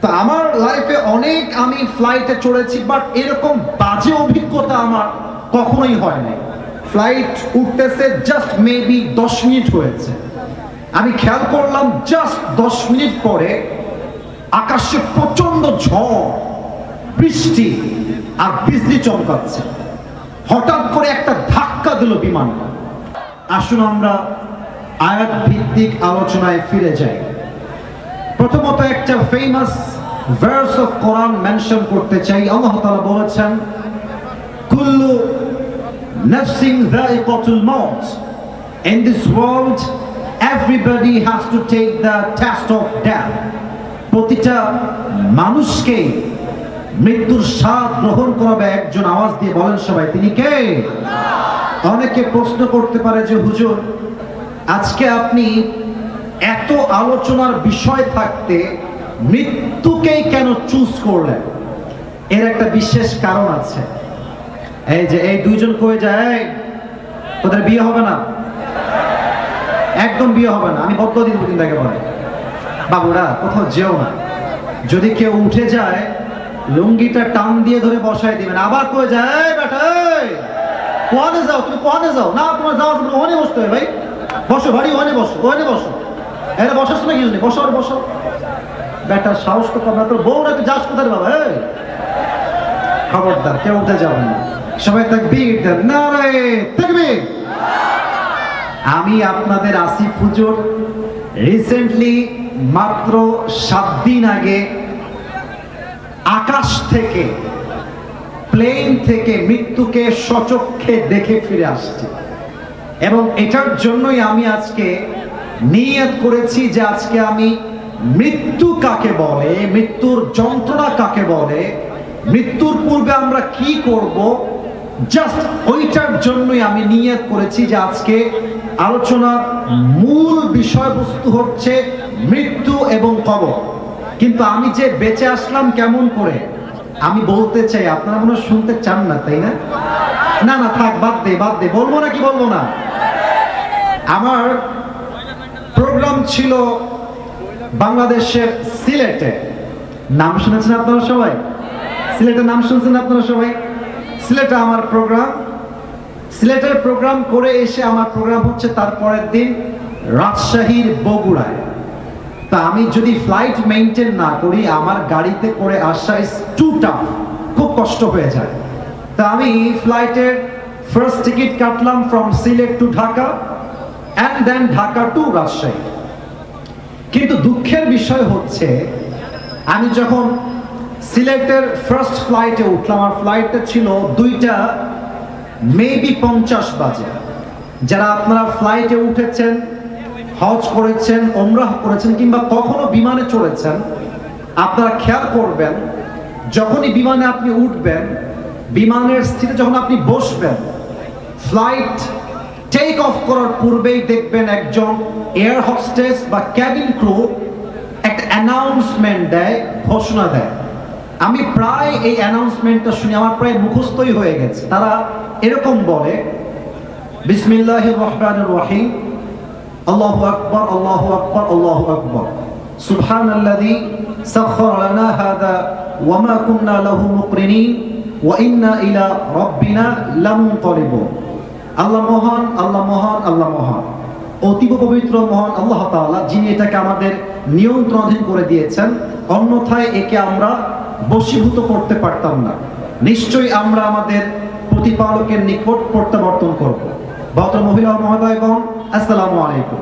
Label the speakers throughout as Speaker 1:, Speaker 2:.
Speaker 1: তো আমার লাইফে অনেক আমি ফ্লাইটে চড়েছি বাট এরকম বাজে অভিজ্ঞতা আমার কখনোই হয় নাই। ফ্লাইট উঠতেছে জাস্ট মেবি দশ মিনিট হয়েছে। আমি খেয়াল করলাম জাস্ট দশ মিনিট পরে আকাশে প্রচণ্ড ঝড়, বৃষ্টি আর বিজলি চমকাচ্ছে। হঠাৎ করে একটা ধাক্কা দিল বিমানটা আসুন আমরা আয়াত ভিত্তিক আলোচনায় ফিরে যাই। প্রথমত একটা famous verse of Quran mention করতে চাই। আল্লাহ তাআলা বলেছেন, কুল্লু নাফসিন যায়িকাতুল মাউত। In this world everybody has to take the test of death প্রতিটা মানুষকে মৃত্যুর স্বাদ গ্রহণ করাবে একজন আওয়াজ দিয়ে বলেন সবাই, তিনি কে? অনেকে প্রশ্ন করতে পারে যে, হুজুর, আজকে আপনি আলোচনার বিষয় থাকতে মৃত্যুকেই কেন চুজ করলেন? এর একটা বিশেষ কারণ আছে। এই যে এই দুইজন কয়ে যায়? তোদের বিয়ে হবে না। একদম বিয়ে হবে না। আমি বদ্ধ দিন কিন্তু একেবারে। বাবুরা, কোথাও যেও না। যদি কেউ উঠে যায়, লুঙ্গিটা টান দিয়ে ধরে বসায় দিবেন। আবার কয়ে যায়? "এই বেটা কোয়ানে যাও? তুমি কোয়ানে যাও? না, তোমার যাওয়া ওখানে বসতে হবে ভাই। বসো, বাড়ি ওখানে বসো ওখানে বসো। এরা বসার সময় কিছু নেই বসো বসো বেটার সাহস তো কম না। তোর বউ নাকি যাস কোথায় বাবা? এই! খবরদার, কেউ উঠে যাবেন না। সবাই তাকবীর দেন। নারে, তাকবীর! আমি আপনাদের আসিফ হুজুর রিসেন্টলি মাত্র সাত দিন আগে, আকাশ থেকে প্লেন থেকে মৃত্যুকে সচক্ষে দেখে ফিরে আসছি। এবং এটার জন্যই আমি আজকে নিয়ত করেছি যে আজকে আমি মৃত্যু কাকে বলে, মৃত্যুর যন্ত্রণা কাকে বলে, মৃত্যুর পূর্বে আমরা কি করব জাস্ট ওইটার জন্যই আমি নিয়ত করেছি যে আজকে আলোচনার মূল বিষয়বস্তু হচ্ছে মৃত্যু এবং কবর। কিন্তু আমি যে বেঁচে আসলাম কেমন করে? আমি বলতে চাই, আপনারা মনে শুনতে চান না, তাই না? না না, থাক, বাদ দে বাদ দে, বলব না কি বলব না? আমার প্রোগ্রাম ছিল বাংলাদেশের সিলেটে। নাম শুনেছেন আপনারা সবাই? সিলেটের নাম শুনছেন আপনারা সবাই? সিলেটে আমার প্রোগ্রাম। সিলেটের প্রোগ্রাম করে এসে আমার প্রোগ্রাম হচ্ছে তারপরের দিন রাজশাহীর বগুড়ায়। তা আমি যদি ফ্লাইট মেনটেন না করি, আমার গাড়িতে করে আসা ইজ টু টাফ খুব কষ্ট হয়ে যায়। তা আমি ফ্লাইটের ফার্স্ট টিকিট কাটলাম from Sylhet to Dhaka. And then Dhaka to Rajshahi কিন্তু দুঃখের বিষয় হচ্ছে, আমি যখন সিলেটের ফার্স্ট ফ্লাইটে উঠলাম, আমার ফ্লাইটটা ছিল দুইটা মেবি পঞ্চাশ বাজে। যারা আপনারা ফ্লাইটে উঠেছেন, হজ করেছেন ওমরাহ করেছেন, কিংবা কখনো বিমানে চড়েছেন, আপনারা খেয়াল করবেন, যখনই বিমানে আপনি উঠবেন, বিমানের স্থিতি যখন আপনি বসবেন ফ্লাইট টেক অফ করার পূর্বেই দেখবেন একজন এয়ার হস্টেস বা ক্যাবিন ক্রু একটা অ্যানাউন্সমেন্ট দেয়, ঘোষণা দেয়। আমি প্রায় এই অ্যানাউন্সমেন্টটা শুনে আমার প্রায় মুখস্থই হয়ে গেছে। তারা এরকম বলে বিসমিল্লাহ রহমান রহিম, আল্লাহ আকবর আল্লাহ আকবর আল্লাহ আকবর। সুবহান আল্লাযী সাখখারা লানা হাদা ওয়া মা কুন্না লাহু মুকরিনিন ওয়া ইন্না ইলা রাব্বিনা লামুনকালিবুন আল্লাহ মহান আল্লাহ মহান আল্লাহ মহান। অতীব পবিত্র, মহান আল্লাহ তাআলা, যিনি এটাকে আমাদের নিয়ন্ত্রণাধীন করে দিয়েছেন, অন্যথায় একে আমরা বশীভূত করতে পারতাম না। নিশ্চয়ই আমরা আমাদের প্রতিপালকের নিকট প্রত্যাবর্তন করব। ভদ্র মহিলা মহোদয়গণ, আসসালামু আলাইকুম।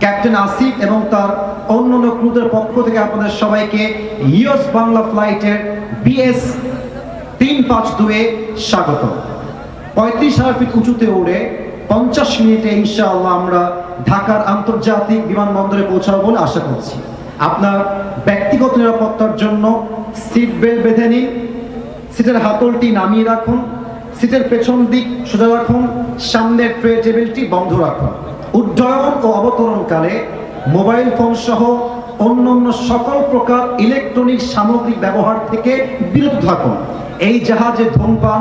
Speaker 1: ক্যাপ্টেন আসিফ এবং তার অন্যান্য ক্রুদের পক্ষ থেকে আপনাদের সবাইকে ইউএস বাংলা ফ্লাইটের বিএস তিন পাঁচ দুয়ে স্বাগত পঁয়ত্রিশ হাজার ফিট উঁচুতে উড়ে পঞ্চাশ মিনিটে ইনশাআল্লাহ আমরা ঢাকার আন্তর্জাতিক বিমানবন্দরে পৌঁছাবো বলে আশা করছি। আপনার ব্যক্তিগত নিরাপত্তার জন্য সিট বেল্ট বেঁধে নিন সিটের হাতলটি নামিয়ে রাখুন সিটের পেছন দিক সোজা রাখুন, সামনের ট্রে টেবিলটি বন্ধ রাখুন। উড্ডয়ন ও অবতরণকালে মোবাইল ফোন সহ অন্যান্য সকল প্রকার ইলেকট্রনিক সামগ্রী ব্যবহার থেকে বিরত থাকুন। এই জাহাজে ধূমপান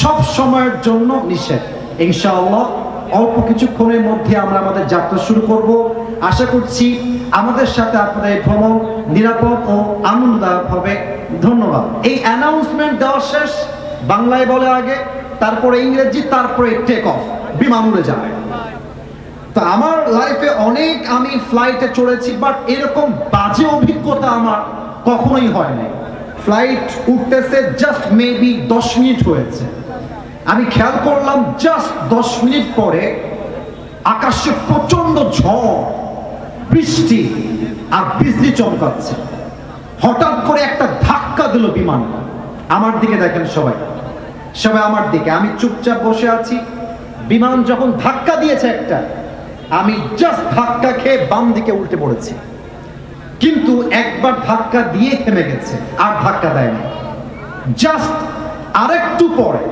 Speaker 1: সব সময়ের জন্য নিষেধ। ইনশাআল্লাহ, অল্প কিছুক্ষণের মধ্যে আমরা আমাদের যাত্রা শুরু করব। আশা করছি আমাদের সাথে আপনাদের এই ভ্রমণ নিরাপদ ও আনন্দদায়ক হবে। ধন্যবাদ। এই অ্যানাউন্সমেন্ট দেওয়া শেষ, বাংলায় বলে আগে, তারপরে ইংরেজি, তারপরে টেক অফ বিমান উড়ে যাবে তো আমার লাইফে অনেক আমি ফ্লাইটে চড়েছি বাট এরকম বাজে অভিজ্ঞতা আমার কখনোই হয় নাই। ফ্লাইট উঠতেছে জাস্ট মেবি দশ মিনিট হয়েছে। আমি খেয়াল করলাম জাস্ট দশ মিনিট পরে আকাশে প্রচণ্ড ঝড়, বৃষ্টি আর বিজলি চমকাচ্ছে। হঠাৎ করে একটা ধাক্কা দিল বিমান। আমার দিকে দেখেন সবাই। সবাই আমার দিকে। আমি চুপচাপ বসে আছি। বিমান যখন ধাক্কা দিয়েছে একটা, আমি জাস্ট ধাক্কা খেয়ে বাম দিকে উল্টে পড়েছি। কিন্তু একবার ধাক্কা দিয়ে থেমে গেছে, আর ধাক্কা দেয়নি জাস্ট আরেকটু পরে,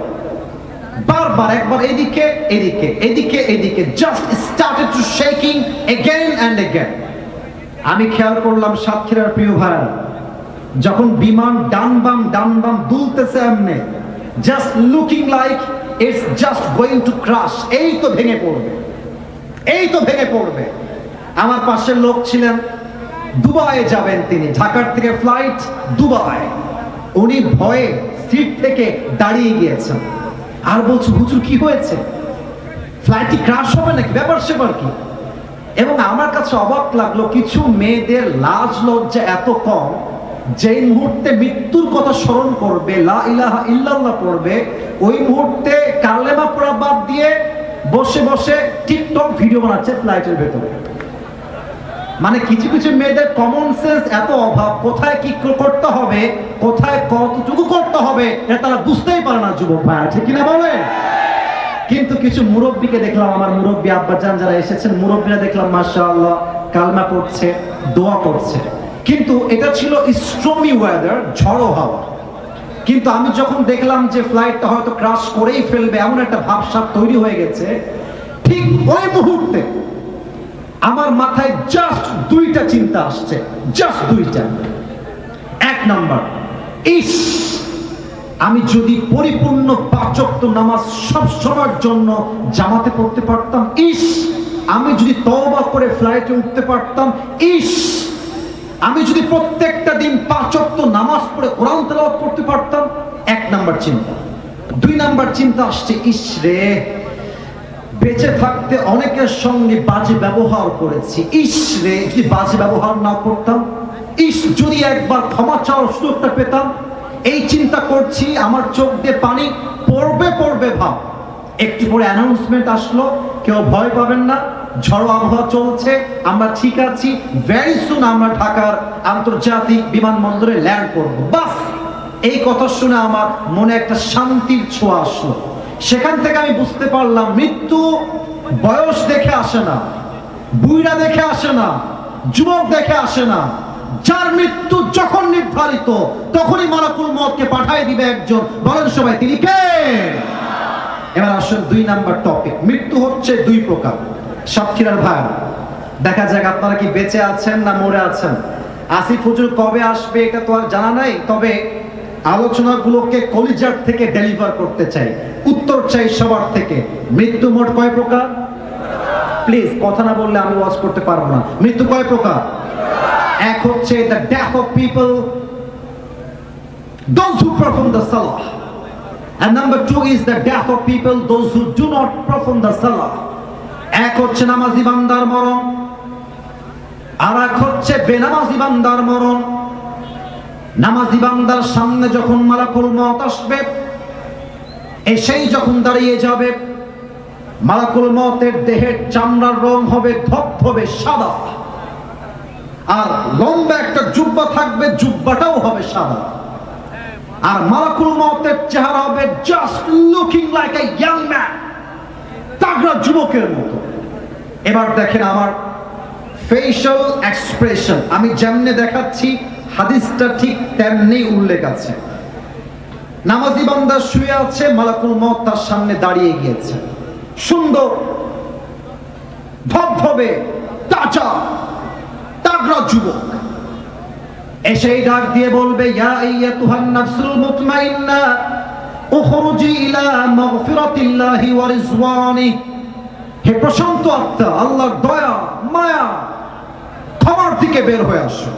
Speaker 1: বারবার একবার এদিকে এদিকে এদিকে এদিকে just started to shaking again and again আমি খেয়াল করলাম সাতক্ষীরার প্রিয় ভাইরা, যখন বিমান ডান বাম ডান বাম দুলতেছে এমনি just looking like it's just going to crash এই তো ভেঙে পড়বে, এই তো ভেঙে পড়বে। আমার পাশের লোক ছিলেন দুবাইয়ে যাবেন তিনি। ঢাকার থেকে ফ্লাইট দুবাই। উনি ভয়ে সিট থেকে দাঁড়িয়ে গিয়েছেন। আর বলছে, হুজুর, কি হয়েছে? ফ্লাইটটি ক্রাশ হবে নাকি? ব্যাপার সেবার কি? এবং আমার কাছে অবাক লাগল, কিছু মেয়েদের লাজ লজ্জা এত কম, যেই মুহূর্তে মৃত্যুর কথা স্মরণ করবে, লা ইলাহা ইল্লাল্লাহ পড়বে, ওই মুহূর্তে কালেমা পড়া বাদ দিয়ে বসে বসে টিকটক ভিডিও বানাচ্ছে ফ্লাইটের ভেতরে। মানে কিছু কিছু মেয়েদের কমন সেন্স এত অভাব, কোথায় কি করতে হবে, কোথায় কতটুকু করতে হবে, এটা তারা বুঝতেই পারে না, যুবক ভাইয়া ঠিক কিনা বলে কিন্তু কিছু মুরব্বীকে দেখলাম, আমার মুরব্বী আব্বাজান যারা এসেছেন, মুরব্বীরা দেখলাম, মাশাআল্লাহ, কালমা পড়ছে, দোয়া করছে। কিন্তু এটা ছিল স্ট্রমি ওয়েদার ঝড়ো হাওয়া। কিন্তু আমি যখন দেখলাম যে ফ্লাইটটা হয়তো ক্রাশ করেই ফেলবে, এমন একটা ভাবসাব তৈরি হয়ে গেছে, ঠিক ওই মুহূর্তে আমার মাথায় জাস্ট দুইটা চিন্তা আসছে জাস্ট দুইটা। এক নাম্বার, ইস, আমি যদি পরিপূর্ণ পাচক্ত নামাজ সব সময়ের জন্য জামাতে পড়তে পারতাম, ইস, আমি যদি তওবা করে ফ্লাইটে উঠতে পারতাম, ইস, আমি যদি প্রত্যেকটা দিন পাচক্ত নামাজ পড়ে কোরআন তেলাওয়াত করতে পারতাম, এক নাম্বার চিন্তা। দুই নাম্বার চিন্তা আসছে, ইস রে বেঁচে থাকতে অনেকের সঙ্গে বাজে ব্যবহার করেছি। ইস রে, যদি বাজে ব্যবহার না করতাম, ইস, যদি একবার ক্ষমা চাওয়ার সুযোগটা পেতাম, এই চিন্তা করছি, আমার চোখ দিয়ে পানি পড়বে পড়বে ভাব। একটু পরে অ্যানাউন্সমেন্ট আসলো, কেউ ভয় পাবেন না, ঝড়ো আবহাওয়া চলছে, আমরা ঠিক আছি ভেরি সুন আমরা ঢাকার আন্তর্জাতিক বিমানবন্দরে ল্যান্ড করব। বাস, এই কথা শুনে আমার মনে একটা শান্তির ছোঁয়া আসলো। সেখান থেকে আমি বুঝতে পারলাম, মৃত্যু বয়স দেখে আসে না, বুইরা দেখে আসে না, যুবক দেখে আসে না। যার মৃত্যু যখন নির্ধারিত, তখনই মালাকুল মতকে পাঠিয়ে দিবে একজন। বলেন সবাই, তিনি কে? এবার আসেন দুই নাম্বার টপিক মৃত্যু হচ্ছে দুই প্রকার। সাতক্ষীরার ভাইরা, দেখা যাক আপনারা কি বেঁচে আছেন না মরে আছেন। আসিফ হুজুর কবে আসবে এটা তো আর জানা নাই, তবে আলোচনাগুলোকে কলিজার থেকে ডেলিভার করতে চাই। চাই সবার থেকে। মৃত্যু মোট কয় প্রকার? প্লিজ কথা না বললে আমি ওয়াজ করতে পারব না। মৃত্যু কয় প্রকার? এক হচ্ছে the death of people those who perform the salah. And number two is the death of people, those who do not perform the salah. এক হচ্ছে নামাজি বান্দার মরণ, আর এক হচ্ছে বেনামাজি বান্দার মরণ। নামাজি বান্দার সামনে যখন মালাকুল মত আসবে এসেই যখন দাঁড়িয়ে যাবে, মালাকুল মতের দেহের চামড়ার রং হবে ধবধবে সাদা। আর লম্বা একটা জুব্বা থাকবে, জুব্বাটাও হবে সাদা। আর মালাকুল মতের চেহারা হবে just looking like a young man তাগড়া যুবকের মতো। এবার দেখেন আমার ফেশিয়াল এক্সপ্রেশন আমি যেমনে দেখাচ্ছি, হাদিসটা ঠিক তেমনি উল্লেখ আছে। নামাজি বান্দা শুয়ে আছে, মালাকুল মত তার সামনে দাঁড়িয়ে গিয়েছে। সুন্দর, ধবধবে, তাজা, তাগড়া যুবক। এসেই ডাক দিয়ে বলবে, ইয়া আইয়াতুহান নাফসুল মুতমাইন্না, উখরুজি ইলা মাগফিরাতিল্লাহি ওয়া রিজওয়ানি। হে প্রশান্ত আত্মা, আল্লাহর দয়া, মায়া, ক্ষমার দিকে বের হয়ে আসো।